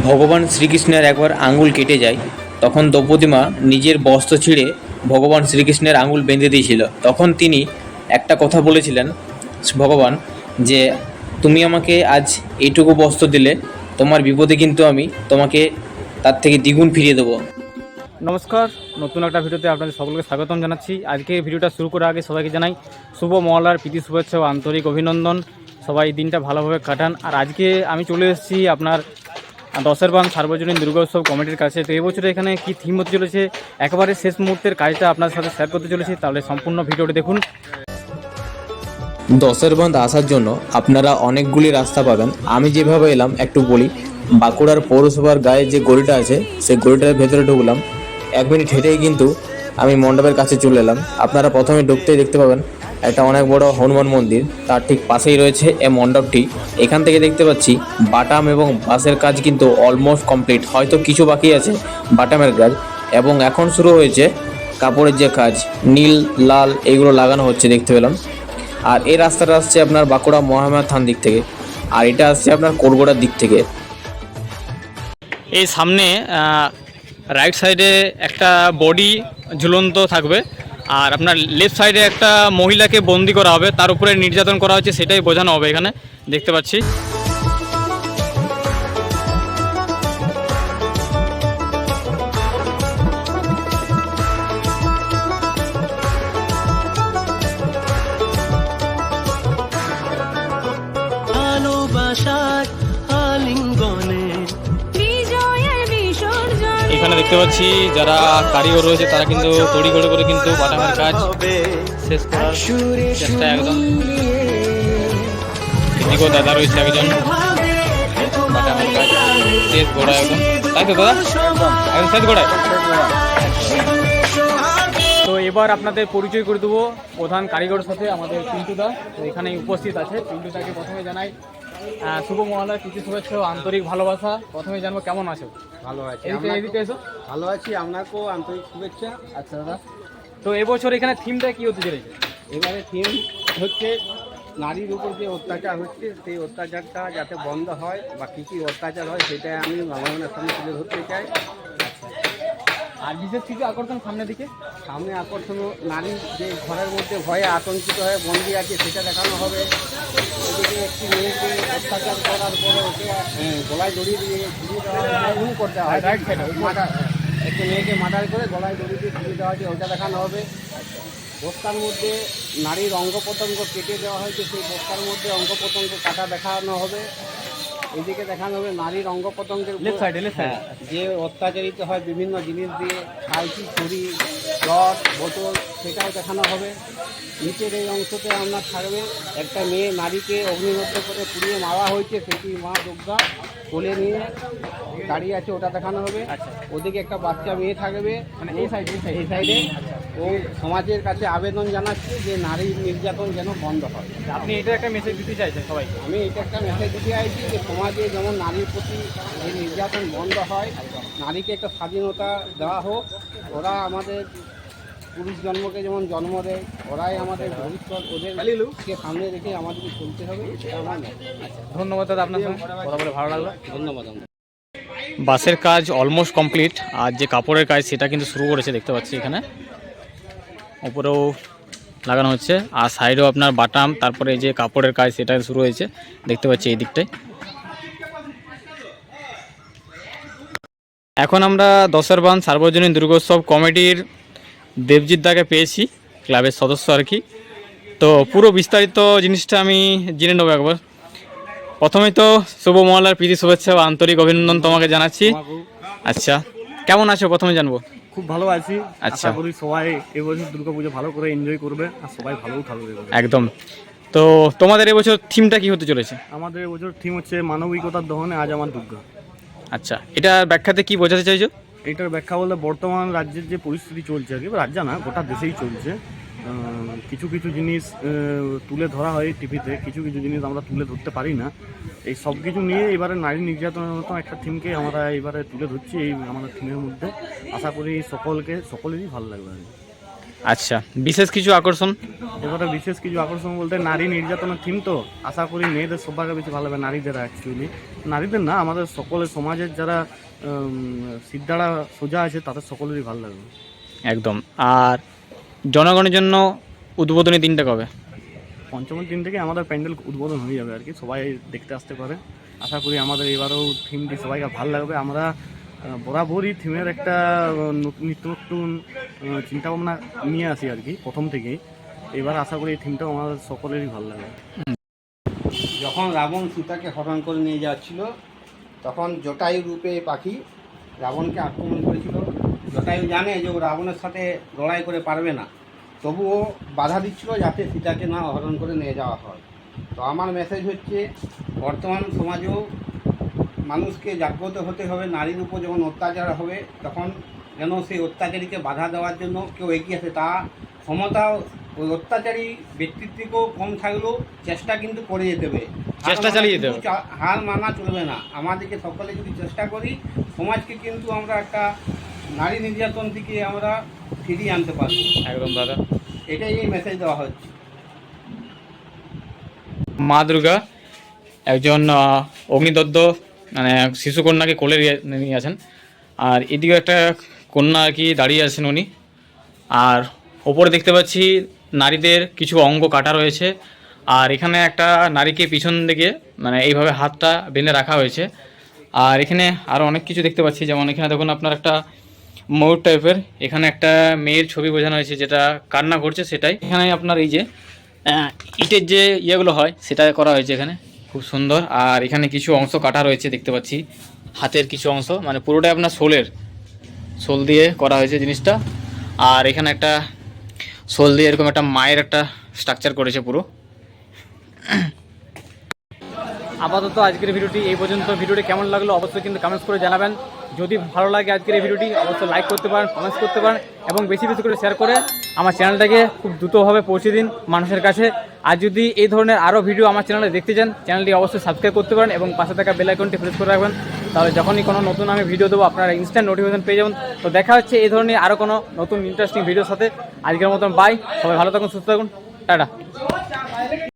ভগবান শ্রীকৃষ্ণের একবার আঙুল কেটে যায়, তখন দ্রৌপদীমা নিজের বস্ত্র ছিঁড়ে ভগবান শ্রীকৃষ্ণের আঙুল বেঁধে দিয়েছিল। তখন তিনি একটা কথা বলেছিলেন, ভগবান, যে তুমি আমাকে আজ এইটুকু বস্ত্র দিলে, তোমার বিপদে কিন্তু আমি তোমাকে তার থেকে দ্বিগুণ ফিরিয়ে দেবো। নমস্কার, নতুন একটা ভিডিওতে আপনাদের সকলকে স্বাগতম জানাচ্ছি। আজকে ভিডিওটা শুরু করার আগে সবাইকে জানাই শুভ মহলার প্রীতি, শুভেচ্ছা ও আন্তরিক অভিনন্দন। সবাই দিনটা ভালোভাবে কাটান। আর আজকে আমি চলে এসেছি আপনার দশের বান সার্বজনীন দুর্গোৎসব কমিটির কাছে, তো এবছর এখানে কি থিম হতে চলেছে? একেবারে শেষ মুহূর্তের কাজটা আপনার সাথে শেয়ার করতে চলেছি, তাহলে সম্পূর্ণ ভিডিওটি দেখুন। দশের বাঁধ আসার জন্য আপনারা অনেকগুলি রাস্তা পাবেন। আমি যেভাবে এলাম, একটু বলি। বাঁকুড়ার পৌরসভার গায়ে যে গলিটা আছে, সেই গলিটার ভেতরে ঢুকলাম। এক মিনিট হেঁটেই কিন্তু আমি মণ্ডপের কাছে চলে এলাম। আপনারা প্রথমে ঢুকতেই দেখতে পাবেন একটা অনেক বড় হনুমান মন্দির, তার ঠিক পাশেই রয়েছে এ মণ্ডপটি। এখান থেকে দেখতে পাচ্ছি বাটাম এবং বাঁশের কাজ কিন্তু অলমোস্ট কমপ্লিট হয়তো কিছু বাকি আছে বাটামের কাজ। এবং এখন শুরু হয়েছে কাপড়ের যে কাজ, নীল, লাল, এগুলো লাগানো হচ্ছে দেখতে পেলাম। আর এই রাস্তাটা আসছে আপনার বাঁকুড়া মহামায়া থান দিক থেকে। আর এটা আসছে আপনার কোরগোড়ার দিক থেকে। এই সামনে রাইট সাইডে একটা বডি ঝুলন্ত থাকবে। আর আপনার লেফট সাইডে একটা মহিলাকে বন্দি করা হবে, তার উপরে নির্যাতন করা হচ্ছে, সেটাই বোঝানো হবে এখানে। দেখতে পাচ্ছি। এখানে দেখতে পাচ্ছি যারা কারিগর রয়েছে, তারা কিন্তু তড়ি করে করে কিন্তু বাটামের কাজ শেষ করার চেষ্টা একদম। এদিকেও দাদা রয়েছে একজন। বাটামের কাজ শেষ গোড়া একদম। তাই তো দাদা? একদম শেষ গোড়ায় তো এবার আপনাদের পরিচয় করে দেবো প্রধান কারিগরের সাথে আমাদের পিন্টুদা। তো এখানে উপস্থিত আছে। পিন্টুদাকে প্রথমে জানাই শুভ মহালয় প্রীতি শুভেচ্ছা আন্তরিক ভালোবাসা। প্রথমে জানব কেমন আছো? ভালো আছি। এদিকে এসো। ভালো আছি আপনাকেও আন্তরিক শুভেচ্ছা। আচ্ছা দাদা। তো এবছর এখানে থিমটা কি হতে চলেছে? এবারে থিম হচ্ছে নারীর উপর যে অত্যাচার হচ্ছে সেই অত্যাচারটা যাতে বন্ধ হয় বা কী কী অত্যাচার হয় সেটা আমি ভগবানের সামনে তুলে ধরতে চাই। আর বিশেষ কিছু আকর্ষণ সামনের দিকে? সামনে আকর্ষণ নারী যে ঘরের মধ্যে ভয়ে আতঙ্কিত হয়ে বন্দি আছে সেটা দেখানো হবে। এদিকে একটি মেয়েকে অত্যাচার করার পরে ওকে গলায় জড়িয়ে দিয়ে ঝুলিয়ে দেওয়া খুন করতে হয়। রাইট সাইডে মার্ডার একটি মেয়েকে মার্ডার করে গলায় দড়ি দিয়ে ঝুলিয়ে দেওয়া হয়েছে ওটা দেখানো হবে। বস্তার মধ্যে নারীর অঙ্গ প্রত্যঙ্গ কেটে দেওয়া হয়েছে সেই বস্তার মধ্যে অঙ্গ প্রত্যঙ্গ কাটা দেখানো হবে। এদিকে দেখানো হবে নারীর অঙ্গ প্রত্যঙ্গের হ্যাঁ, যে অত্যাচারিত হয় বিভিন্ন জিনিস দিয়ে কালচি ছুরি রড বোতল সেটাও দেখানো হবে। নিচের এই অংশতে আপনার থাকবে একটা মেয়ে নারীকে অগ্নিমধ্য করে পুড়িয়ে মারা হয়েছে সেটি মা দুর্গা কোলে নিয়ে দাঁড়িয়ে আছে ওটা দেখানো হবে। আচ্ছা। ওদিকে একটা বাচ্চা মেয়ে থাকবে। মানে এই সাইডে এই সাইডে ও সমাজের কাছে আবেদন জানাচ্ছি যে নারী নির্যাতন যেন বন্ধ হয়। আপনি এটা একটা মেসেজ দিতে চাইছেন সবাই আমি এটা একটা মেসেজ দিতে চাইছি যে সমাজে যেমন নারীর প্রতি যে নির্যাতন বন্ধ হয় নারীকে একটা স্বাধীনতা দেওয়া হোক ওরা আমাদের পুরুষ জন্মকে যেমন জন্ম দেয় ওরাই আমাদের ভবিষ্যৎ ওদেরকে সামনে রেখে আমাদেরকে চলতে হবে এটা আমার ধন্যবাদ দাদা আপনার কথা বলে ভালো লাগল। ধন্যবাদ। বাসের কাজ অলমোস্ট কমপ্লিট। আর যে কাপড়ের কাজ সেটা কিন্তু শুরু করেছে দেখতে পাচ্ছি এখানে। উপরেও লাগানো হচ্ছে। আর সাইডেও আপনার বাটাম তারপরে যে কাপড়ের কাজ সেটা শুরু হয়েছে। দেখতে পাচ্ছি এই দিকটায়। এখন আমরা দশের বান সার্বজনীন দুর্গোৎসব কমিটির দেবজিৎ দাকে পেয়েছি ক্লাবের সদস্য আর কি। তো পুরো বিস্তারিত জিনিসটা আমি জেনে নেব একবার। প্রথমেই তো শুভ মহলার প্রীতি শুভেচ্ছা বা আন্তরিক অভিনন্দন তোমাকে জানাচ্ছি। আচ্ছা কেমন আছো? প্রথমে জানব। খুব ভালো আছি। আচ্ছা। বলি করি সবাই এবছর দুর্গাপুজো ভালো করে এনজয় করবে আর সবাই ভালোও থাকবে। একদম। তো তোমাদের এবছর থিমটা কি হতে চলেছে? আমাদের এবছর থিম হচ্ছে মানবিকতার দহনে আজ আমার দুর্গা। আচ্ছা এটা ব্যাখ্যাতে কি বোঝাতে চাইছো? এটার ব্যাখ্যা বলতে বর্তমান রাজ্যের যে পরিস্থিতি চলছে আর কি রাজ্য না গোটা দেশেই চলছে। কিছু কিছু জিনিস তুলে ধরা হয় টিভিতে কিছু কিছু জিনিস আমরা তুলে ধরতে পারি না। এই সব কিছু নিয়ে এবারে নারী নির্যাতনের মতো একটা থিমকে আমরা এবারে তুলে ধরছি এই আমাদের থিমের মধ্যে। আশা করি সকলকে সকলেরই ভালো লাগবে। আচ্ছা বিশেষ কিছু আকর্ষণ? এবারে বিশেষ কিছু আকর্ষণ বলতে নারী নির্যাতনের থিম তো। আশা করি মেয়েদের সবার বেশি ভালো হবে নারীদের অ্যাকচুয়ালি নারীদের না আমাদের সকলের সমাজের যারা সিদ্ধারা সোজা আছে তাদের সকলেরই ভালো লাগবে। একদম। আর জনগণের জন্য উদ্বোধনী দিনটা কবে? পঞ্চমের দিন থেকে আমাদের প্যান্ডেল উদ্বোধন হয়ে যাবে আর কি সবাই দেখতে আসতে পারে। আশা করি আমাদের এবারেও থিমটি সবাইকে ভালো লাগবে। আমরা বরাবরই থিমের একটা নতুন- নিত্য নতুন চিন্তাভাবনা নিয়ে আসি আর কি প্রথম থেকেই। এবার আশা করি এই থিমটাও আমাদের সকলেরই ভালো লাগবে। যখন রাবণ সীতাকে হরণ করে নিয়ে যাচ্ছিল তখন জটায়ু রূপে পাখি রাবণকে আক্রমণ করেছিল। জটায়ু জানে যে ও রাবণের সাথে লড়াই করে পারবে না। তবুও বাধা দিচ্ছিল যাতে সীতাকে না অহরণ করে নিয়ে যাওয়া হয়। তো আমার মেসেজ হচ্ছে বর্তমান সমাজেও মানুষকে জাগ্রত হতে হবে নারীর উপর যখন অত্যাচার হবে তখন যেন সেই অত্যাচারীকে বাধা দেওয়ার জন্য কেউ এগিয়ে আসে। তা ক্ষমতা ওই অত্যাচারী ব্যক্তিত্বকেও কম থাকলেও চেষ্টা কিন্তু করে যেতে হবে। চেষ্টা চালিয়ে যেতে হার মানা চলবে না। আমাদেরকে সকলে যদি চেষ্টা করি সমাজকে কিন্তু আমরা একটা নারী নির্যাতন থেকে আমরা ফিরিয়ে আনতে পারব। একদম দাদা। এটাই এই মেসেজ দেওয়া হচ্ছে। মা দুর্গা একজন আহ, অগ্নিদগ্ধ মানে শিশুকন্যাকে কোলে নিয়ে- নিয়ে আছেন। আর এদিকে একটা কন্যা আর কি দাঁড়িয়ে আছেন উনি। আর ওপরে দেখতে পাচ্ছি নারীদের কিছু অঙ্গ কাটা রয়েছে। আর এখানে একটা নারীকে পিছন দিকে মানে এইভাবে হাতটা বেঁধে রাখা হয়েছে। আর এখানে আরও অনেক কিছু দেখতে পাচ্ছি। যেমন এখানে দেখুন আপনার একটা ময়ূর টাইপের এখানে একটা মেয়ের ছবি বোঝানো হয়েছে যেটা কান্না করছে সেটাই। এখানে আপনার এই যে ইটের যে ইয়েগুলো হয়, সেটা করা হয়েছে এখানে। খুব সুন্দর। আর এখানে কিছু অংশ কাটা রয়েছে, দেখতে পাচ্ছি। হাতের কিছু অংশ মানে পুরোটাই আপনার শোলের। শোল দিয়ে করা হয়েছে জিনিসটা। আর এখানে একটা শোল দিয়ে এরকম একটা মায়ের একটা স্ট্রাকচার করেছে পুরো। আপাতত আজকের ভিডিওটি এই পর্যন্ত। ভিডিওটি কেমন লাগল অবশ্যই কিন্তু কমেন্টস করে জানাবেন। যদি ভালো লাগে আজকের এই ভিডিওটি, অবশ্যই লাইক করতে পারেন কমেন্টস করতে পারেন এবং বেশি বেশি করে শেয়ার করে আমার চ্যানেলটাকে খুব দ্রুতভাবে পৌঁছে দিন মানুষের কাছে। আর যদি এই ধরনের আরও ভিডিও আমার চ্যানেলে দেখতে চান চ্যানেলটি অবশ্যই সাবস্ক্রাইব করতে পারেন এবং পাশে থাকা বেল আইকনটি প্রেস করে রাখবেন। তাহলে যখনই কোনো নতুন আমি ভিডিও দেবো, আপনারা ইনস্ট্যান্ট নোটিফিকেশন পেয়ে যাবেন। তো দেখা হচ্ছে এই ধরনের আরও কোনো নতুন ইন্টারেস্টিং ভিডিওর সাথে। আজকের মতন বাই সবাই ভালো থাকুন, সুস্থ থাকুন। টাটা।